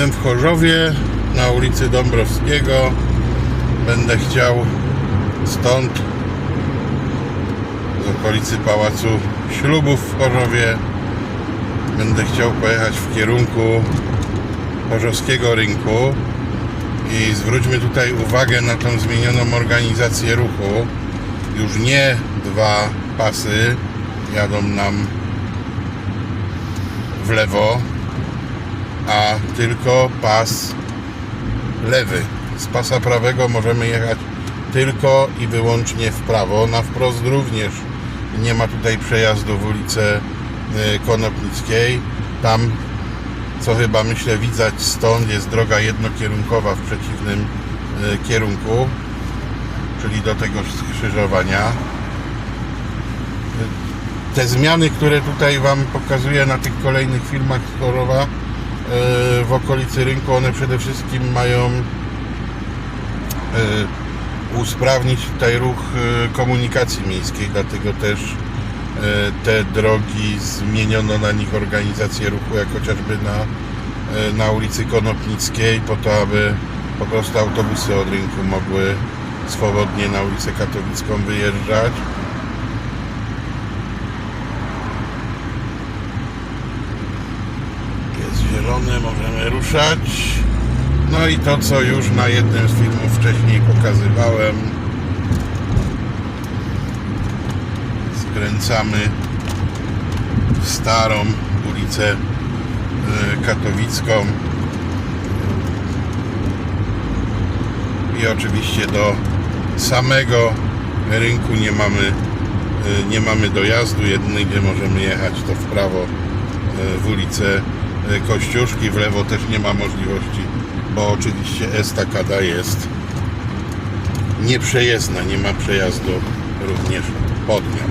Jestem w Chorzowie na ulicy Dąbrowskiego. Będę chciał stąd z okolicy Pałacu Ślubów w Chorzowie będę chciał pojechać w kierunku Chorzowskiego Rynku i zwróćmy tutaj uwagę na tą zmienioną organizację ruchu. Już nie dwa pasy jadą nam w lewo, a tylko pas lewy. Z pasa prawego możemy jechać tylko i wyłącznie w prawo. Na wprost również nie ma tutaj przejazdu w ulicę y, Konopnickiej. Tam, co chyba myślę widać stąd, jest droga jednokierunkowa w przeciwnym y, kierunku, czyli do tego skrzyżowania. Te zmiany, które tutaj Wam pokazuję na tych kolejnych filmach z Chorowa y, w okolicy rynku, one przede wszystkim mają y, usprawnić tutaj ruch y, komunikacji miejskiej, dlatego też te drogi zmieniono na nich organizację ruchu, jak chociażby na, na ulicy Konopnickiej, po to, aby po prostu autobusy od rynku mogły swobodnie na ulicę Katowicką wyjeżdżać. Zielone, możemy ruszać. No i to, co już na jednym z filmów wcześniej pokazywałem. Skręcamy w starą ulicę y, katowicką. I oczywiście do samego rynku nie mamy, y, nie mamy dojazdu. Jedyny, gdzie możemy jechać, to w prawo y, w ulicę Kościuszki. W lewo też nie ma możliwości, bo oczywiście estakada jest nieprzejezdna, nie ma przejazdu również pod nią.